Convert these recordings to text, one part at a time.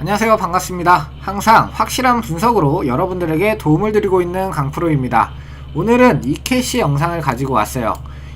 안녕하세요. 반갑습니다. 항상 확실한 분석으로 여러분들에게 도움을 드리고 있는 강프로입니다. 오늘은 이캐시 영상을 가지고 왔어요.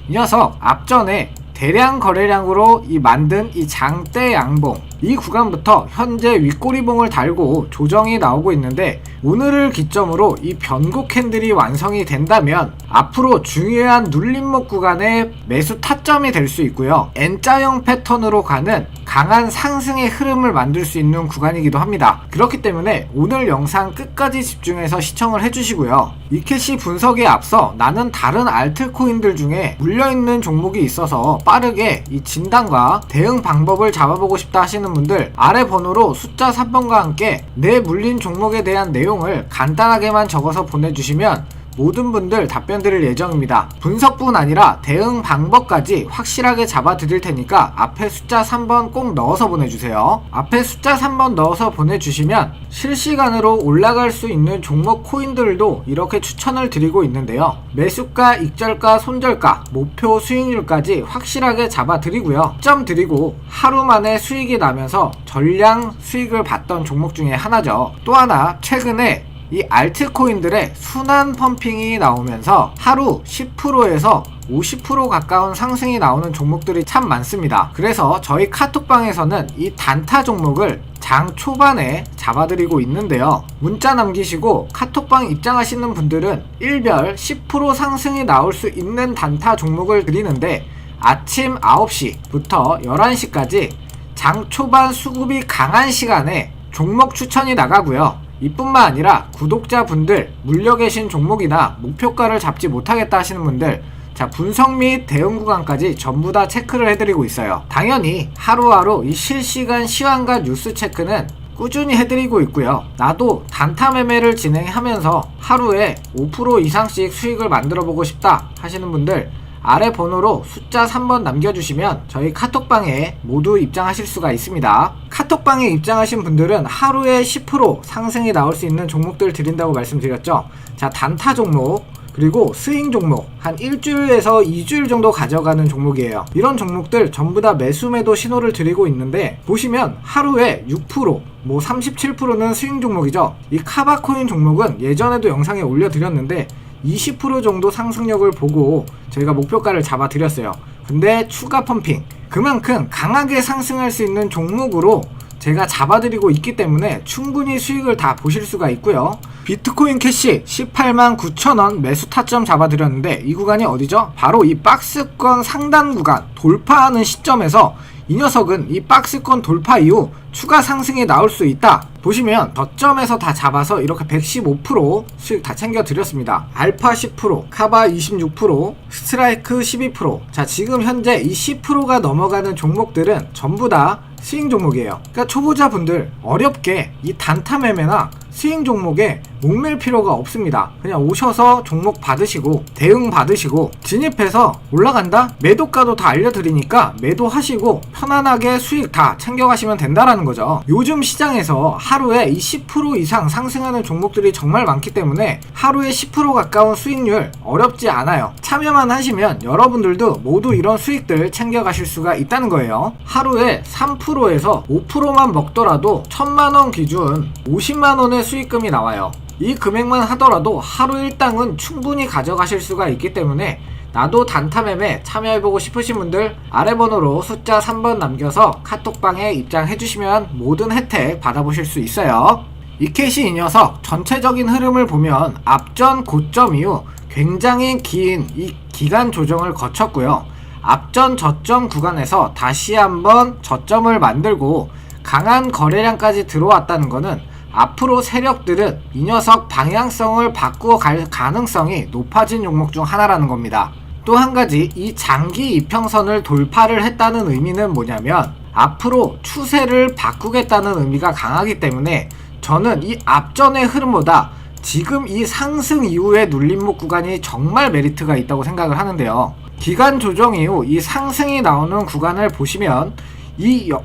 이 녀석 앞전에 대량 거래량으로 이 만든 이 장대 양봉 이 구간부터 현재 윗꼬리봉을 달고 조정이 나오고 있는데 오늘을 기점으로 이 변곡 캔들이 완성이 된다면 앞으로 중요한 눌림목 구간의 매수 타점이 될 수 있고요. N자형 패턴으로 가는 강한 상승의 흐름을 만들 수 있는 구간이기도 합니다. 그렇기 때문에 오늘 영상 끝까지 집중해서 시청을 해주시고요. 이캐시 분석에 앞서 나는 다른 알트코인들 중에 물려있는 종목이 있어서 빠르게 이 진단과 대응 방법을 잡아보고 싶다 하시는 분들 아래 번호로 숫자 3번과 함께 내 물린 종목에 대한 내용을 간단하게만 적어서 보내주시면 모든 분들 답변 드릴 예정입니다. 분석뿐 아니라 대응 방법까지 확실하게 잡아 드릴 테니까 앞에 숫자 3번 꼭 넣어서 보내주세요. 앞에 숫자 3번 넣어서 보내주시면 실시간으로 올라갈 수 있는 종목 코인들도 이렇게 추천을 드리고 있는데요. 매수가, 익절가, 손절가, 목표 수익률까지 확실하게 잡아 드리고요. 점 드리고 하루 만에 수익이 나면서 전량 수익을 봤던 종목 중에 하나죠. 또 하나 최근에 이 알트코인들의 순환 펌핑이 나오면서 하루 10%에서 50% 가까운 상승이 나오는 종목들이 참 많습니다. 그래서 저희 카톡방에서는 이 단타 종목을 장 초반에 잡아드리고 있는데요. 문자 남기시고 카톡방 입장하시는 분들은 일별 10% 상승이 나올 수 있는 단타 종목을 드리는데 아침 9시부터 11시까지 장 초반 수급이 강한 시간에 종목 추천이 나가고요. 이뿐만 아니라 구독자분들 물려 계신 종목이나 목표가를 잡지 못하겠다 하시는 분들 자 분석 및 대응 구간까지 전부 다 체크를 해드리고 있어요. 당연히 하루하루 이 실시간 시황과 뉴스 체크는 꾸준히 해드리고 있고요. 나도 단타 매매를 진행하면서 하루에 5% 이상씩 수익을 만들어 보고 싶다 하시는 분들 아래 번호로 숫자 3번 남겨주시면 저희 카톡방에 모두 입장하실 수가 있습니다. 카톡방에 입장하신 분들은 하루에 10% 상승이 나올 수 있는 종목들 드린다고 말씀드렸죠. 자, 단타 종목, 그리고 스윙 종목 한 일주일에서 2주일 정도 가져가는 종목이에요. 이런 종목들 전부 다 매수 매도 신호를 드리고 있는데 보시면 하루에 6%, 뭐 37%는 스윙 종목이죠. 이 카바코인 종목은 예전에도 영상에 올려드렸는데 20% 정도 상승력을 보고 저희가 목표가를 잡아 드렸어요. 근데 추가 펌핑 그만큼 강하게 상승할 수 있는 종목으로 제가 잡아드리고 있기 때문에 충분히 수익을 다 보실 수가 있고요. 비트코인 캐시 18만 9천원 매수 타점 잡아드렸는데 이 구간이 어디죠? 바로 이 박스권 상단 구간 돌파하는 시점에서 이 녀석은 이 박스권 돌파 이후 추가 상승이 나올 수 있다. 보시면 저점에서 다 잡아서 이렇게 115% 수익 다 챙겨 드렸습니다. 알파 10%, 카바 26%, 스트라이크 12%. 자, 지금 현재 이 10%가 넘어가는 종목들은 전부 다 스윙 종목이에요. 그러니까 초보자분들 어렵게 이 단타 매매나 스윙 종목에 목맬 필요가 없습니다. 그냥 오셔서 종목 받으시고 대응 받으시고 진입해서 올라간다? 매도가도 다 알려드리니까 매도하시고 편안하게 수익 다 챙겨가시면 된다라는 거죠. 요즘 시장에서 하루에 이10% 이상 상승하는 종목들이 정말 많기 때문에 하루에 10% 가까운 수익률 어렵지 않아요. 참여만 하시면 여러분들도 모두 이런 수익들 챙겨가실 수가 있다는 거예요. 하루에 3%에서 5%만 먹더라도 1000만원 기준 50만원의 수익금이 나와요. 이 금액만 하더라도 하루 일당은 충분히 가져가실 수가 있기 때문에 나도 단타 매매 참여해보고 싶으신 분들 아래 번호로 숫자 3번 남겨서 카톡방에 입장해주시면 모든 혜택 받아보실 수 있어요. 이케시 이 녀석 전체적인 흐름을 보면 앞전 고점 이후 굉장히 긴 이 기간 조정을 거쳤고요. 앞전 저점 구간에서 다시 한번 저점을 만들고 강한 거래량까지 들어왔다는 것은 앞으로 세력들은 이 녀석 방향성을 바꾸어 갈 가능성이 높아진 종목 중 하나라는 겁니다. 또 한 가지 이 장기 이평선을 돌파를 했다는 의미는 뭐냐면 앞으로 추세를 바꾸겠다는 의미가 강하기 때문에 저는 이 앞전의 흐름보다 지금 이 상승 이후의 눌림목 구간이 정말 메리트가 있다고 생각을 하는데요. 기간 조정 이후 이 상승이 나오는 구간을 보시면 이 여-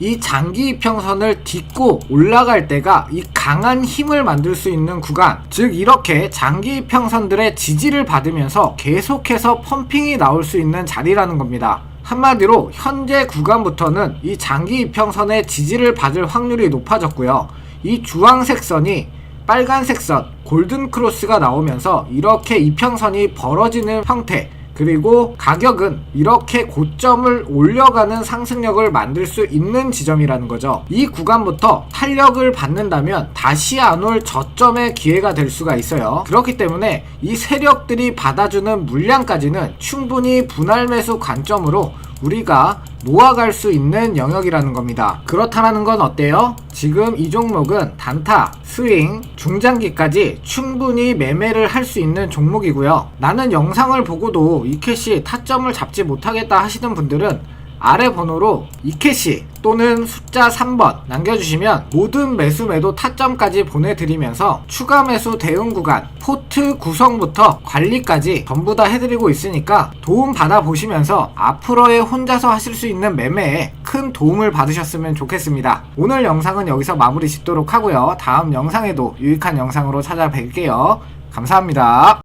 이 장기 이평선을 딛고 올라갈 때가 이 강한 힘을 만들 수 있는 구간 즉 이렇게 장기 이평선들의 지지를 받으면서 계속해서 펌핑이 나올 수 있는 자리라는 겁니다 한마디로 현재 구간부터는 이 장기 이평선의 지지를 받을 확률이 높아졌고요. 이 주황색 선이 빨간색 선 골든 크로스가 나오면서 이렇게 이평선이 벌어지는 형태 그리고 가격은 이렇게 고점을 올려가는 상승력을 만들 수 있는 지점이라는 거죠. 이 구간부터 탄력을 받는다면 다시 안 올 저점의 기회가 될 수가 있어요. 그렇기 때문에 이 세력들이 받아주는 물량까지는 충분히 분할 매수 관점으로 우리가 모아갈 수 있는 영역이라는 겁니다. 그렇다라는 건 어때요? 지금 이 종목은 단타, 스윙, 중장기까지 충분히 매매를 할 수 있는 종목이고요. 나는 영상을 보고도 이 캐시 타점을 잡지 못하겠다 하시는 분들은 아래 번호로 이캐시 또는 숫자 3번 남겨주시면 모든 매수 매도 타점까지 보내드리면서 추가 매수 대응 구간, 포트 구성부터 관리까지 전부 다 해드리고 있으니까 도움 받아보시면서 앞으로의 혼자서 하실 수 있는 매매에 큰 도움을 받으셨으면 좋겠습니다. 오늘 영상은 여기서 마무리 짓도록 하고요. 다음 영상에도 유익한 영상으로 찾아뵐게요. 감사합니다.